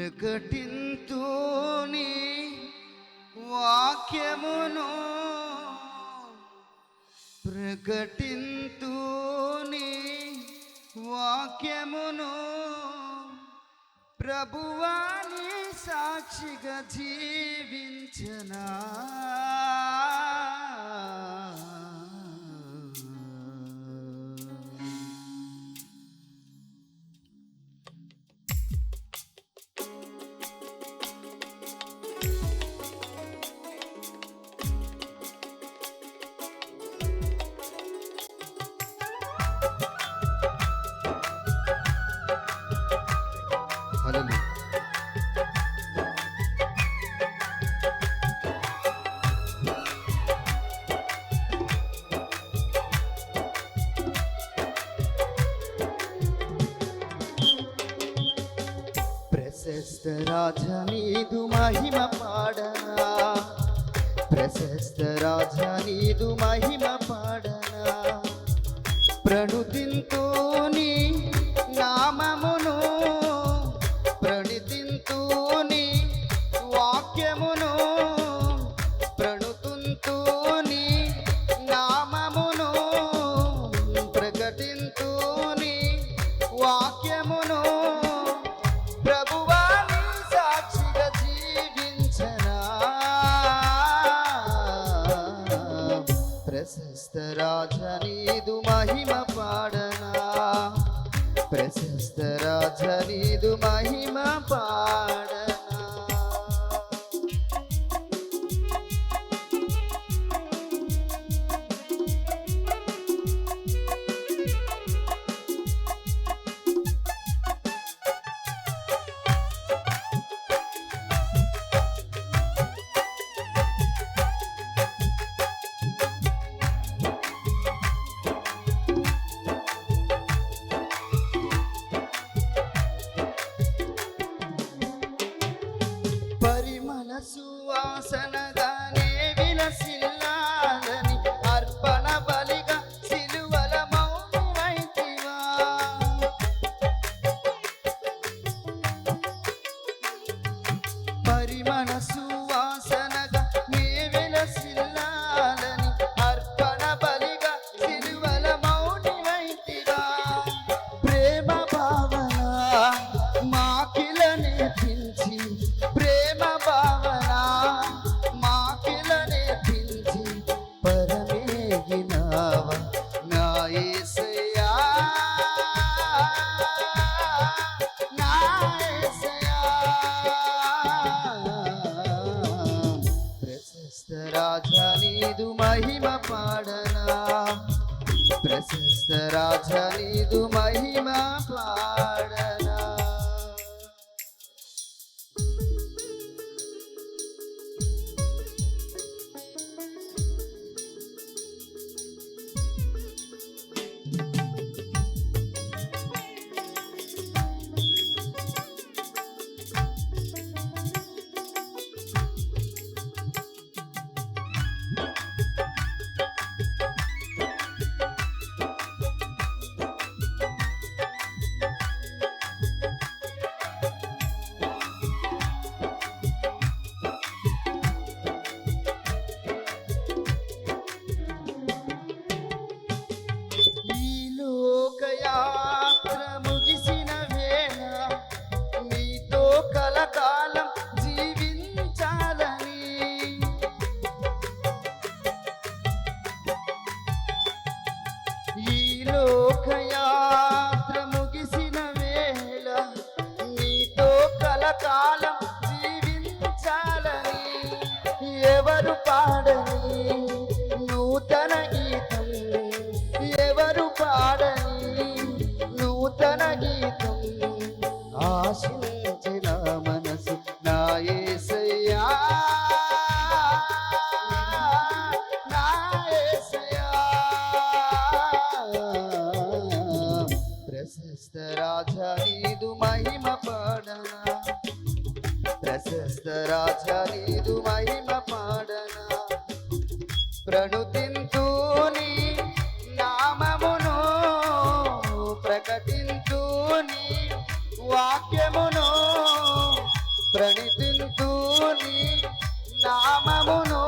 ప్రకటింతూని వాక్యమును ప్రకటింతూని వాక్యమును ప్రభువాని సాక్షిగా జీవించనా. ప్రశస్త రాజ నీదు మహిమ పాడనా ప్రశస్త రాజ నీదు మహిమ పాడనా ప్రణుతింతో నీ ప్రశస్త రాజనీదు మహిమ పాడనా? ప్రశస్త రాజనీదు మహిమ పాడనా? మహిమ పాడనా? ప్రశస్త రాజనీదు మహిమ పాడనా? లోకయాత్ర ముగిసిన వేళ నీతో కలకాలం జీవించాలని ఎవరు పాడని ప్రశస్త రాజా నీదు మహిమ పాడన? ప్రశస్త రాజా నీదు మహిమ పాడన? ప్రణుతింతూ నీ నామమును ప్రకటింతూ నీ వాక్యమును ప్రణితింతు నీ నామమును